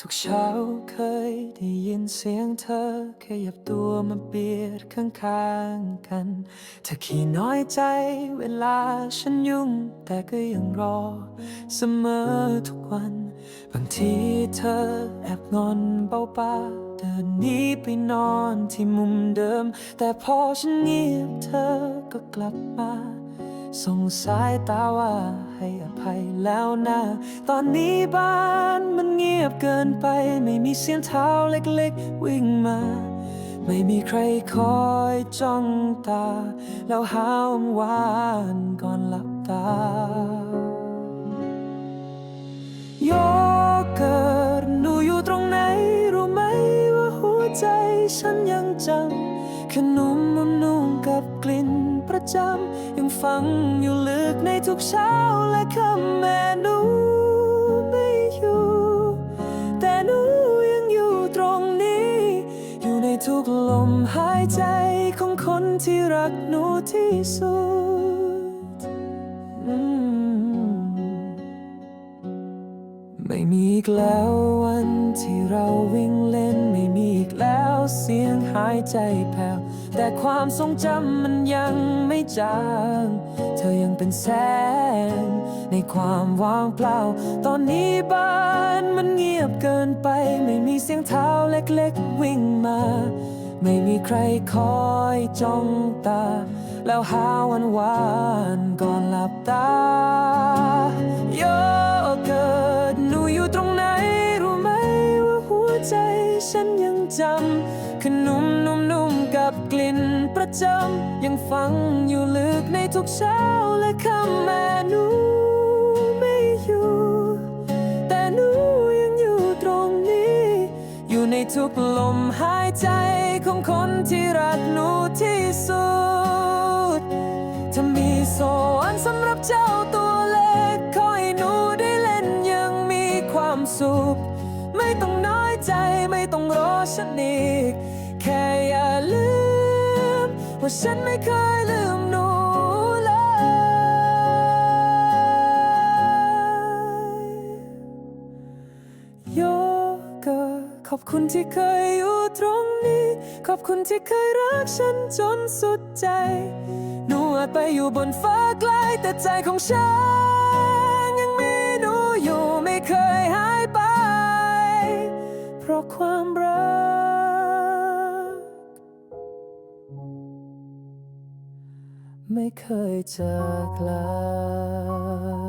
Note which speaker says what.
Speaker 1: ทุกเช้าเคยได้ยินเสียงเธอขยับตัวมาเบียดข้างๆกัน เธอขี้น้อยใจเวลาฉันยุ่ง แต่ก็ยังรอ เสมอทุกวัน บางทีเธอแอบงอนเบาๆเดินหนีไปนอนที่มุมเดิม แต่พอฉันเงียบเธอก็กลับมา ส่งสายตาว่าให้อภัยแล้วนะ ตอนนี้บ้านมันเงียบเกินไป ไม่มีเสียงเท้าเล็กๆ วิ่งมา ไม่มีใครคอยจ้องตา แล้วหาวหวานก่อนหลับตา โยเกิร์ตหนูอยู่ตรงไหน รู้ไหมว่าหัวใจฉันยังจำขนมนุ่มๆกับกลิ่น ประจำ ยังฝังอยู่ลึกในทุกเช้าและคำแม่หนูไม่อยู่ แต่หนูยังอยู่ตรงนี้ อยู่ในทุกลมหายใจของคนที่รักหนูที่สุด กแล้ววันที่เราวิ่งเล่นไม่มีอีกแล้วเสียงหายใจแผ่วแต่ความทรงจำมันยังไม่จาง เธอยังเป็นแสง ในความว่างเปล่า ตอนนี้บ้านมันเงียบเกินไป ไม่มีเสียงเท้าเล็กๆวิ่งมา ไม่มีใครคอยจ้องตา แล้วหาวันวานก่อนหลับตา ฉันยังจำขนมนุ่มๆกับกลิ่นประจำ ยังฝังอยู่ลึกในทุกเช้าและคำแม่หนูไม่อยู่ แต่หนูยังอยู่ตรงนี้ อยู่ในทุกลมหายใจของคนที่รักหนูที่สุด ถ้ามีสวรรค์สำหรับเจ้าตัวเล็ก ขอให้หนูได้เล่นยังมีความสุข ไม่ต้องน้อยใจไม่ต้องรอฉันอีก แค่อย่าลืม ว่าฉันไม่เคยลืมหนูเลย โยเกอร์ขอบคุณที่เคยอยู่ตรงนี้ ขอบคุณที่เคยรักฉันจนสุดใจ หนูอาจไปอยู่บนฟ้าไกลแต่ใจของฉัน ยังมีหนูอยู่ไม่เคยหาย ไม่เคยจากลา